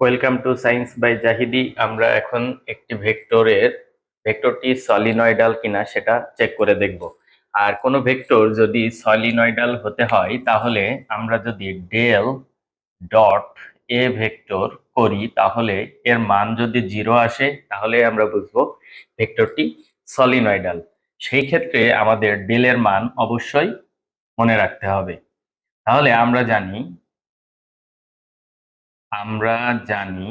Welcome to science by Zahidi আমরা এখন একটি ভেক্টরের, ভেক্টরটি সলিনয়েডাল কিনা সেটা চেক করে দেখব। আর কোনো ভেক্টর যদি সলিনয়েডাল হতে হয়, তাহলে আমরা যদি ডেল ডট এ ভেক্টর করি, তাহলে এর মান যদি জিরো আসে, তাহলে আমরা বুঝব ভেক্টরটি সলিনয়েডাল সেই ক্ষেত্রে আমাদের ডেলের মান অবশ্যই মনে রাখতে হবে। তাহলে আমরা জানি আমরা জানি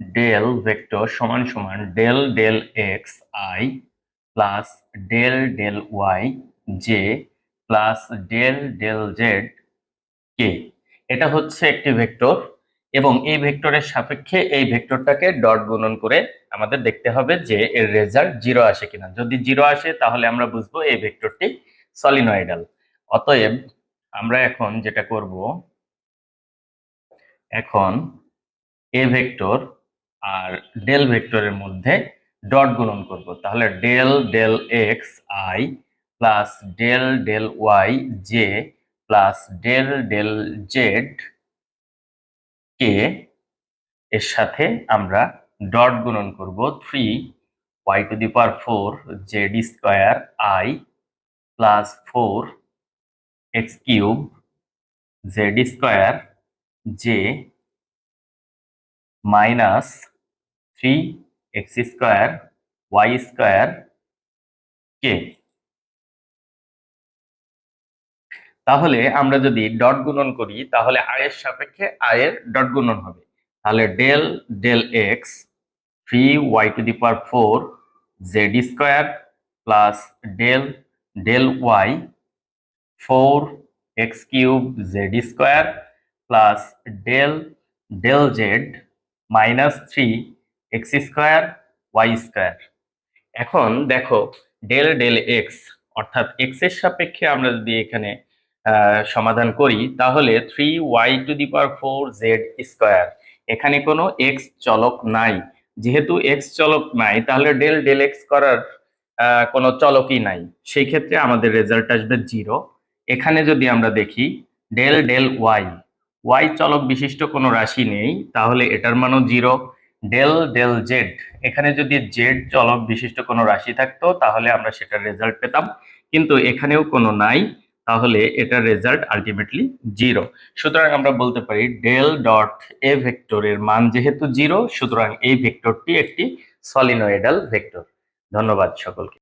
ডেল ভেক্টর সমান সমান del del x i plus del del y j plus del del z k এটা হচ্ছে একটি ভেক্টর এবং এই ভেক্টরের সাপেক্ষে এই ভেক্টরটাকে ডট গুণন করে আমাদের দেখতে হবে যে এর রেজাল্ট জিরো আসে কিনা। যদি জিরো আসে, তাহলে আমরা বুঝব এই ভেক্টরটি সলিনয়েডাল অতএব আমরা এখন যেটা করব এখন এ ভেক্টর আর ডেল ভেক্টরের মধ্যে ডট গুণন করব। তাহলে del del x i plus del del y j plus del del z k এর সাথে আমরা ডট গুণন করব three y to the power four z square i plus four x cube z square j minus three x square y square k? তাহলে আমরা যদি dot গুণন করি, তাহলে আয়ের সাপেক্ষে আয়ের ডট গুণন হবে। তাহলে del del x three y to the power four z square plus del del y four x cube z square plus del del z minus three x square y square এখন দেখো del del x অর্থাৎ এক্সের সাপেক্ষে আমরা যদি এখানে সমাধান করি, তাহলে three y to the power four z square এখানে কোনো এক্স চলক নাই। যেহেতু এক্স চলক নাই, তাহলে ডেল ডেল এক্স করার কোনো চলকই নাই। সেই ক্ষেত্রে আমাদের রেজাল্ট আসবে জিরো এখানে যদি আমরা দেখি ডেল ডেল ওয়াই ওয়াই চলক বিশিষ্ট কোনো রাশি নেই, তাহলে এটার মানও জিরো ডেল ডেল জেড এখানে যদি জেড চলক বিশিষ্ট কোনো রাশি থাকতো, তাহলে আমরা সেটার রেজাল্ট পেতাম। কিন্তু এখানেও কোনো নাই, তাহলে এটার রেজাল্ট আলটিমেটলি জিরো সুতরাং আমরা বলতে পারি ডেল ডট এ ভেক্টরের মান যেহেতু জিরো সুতরাং এই ভেক্টরটি একটি সলিনয়েডাল ভেক্টর ধন্যবাদ সকলকে।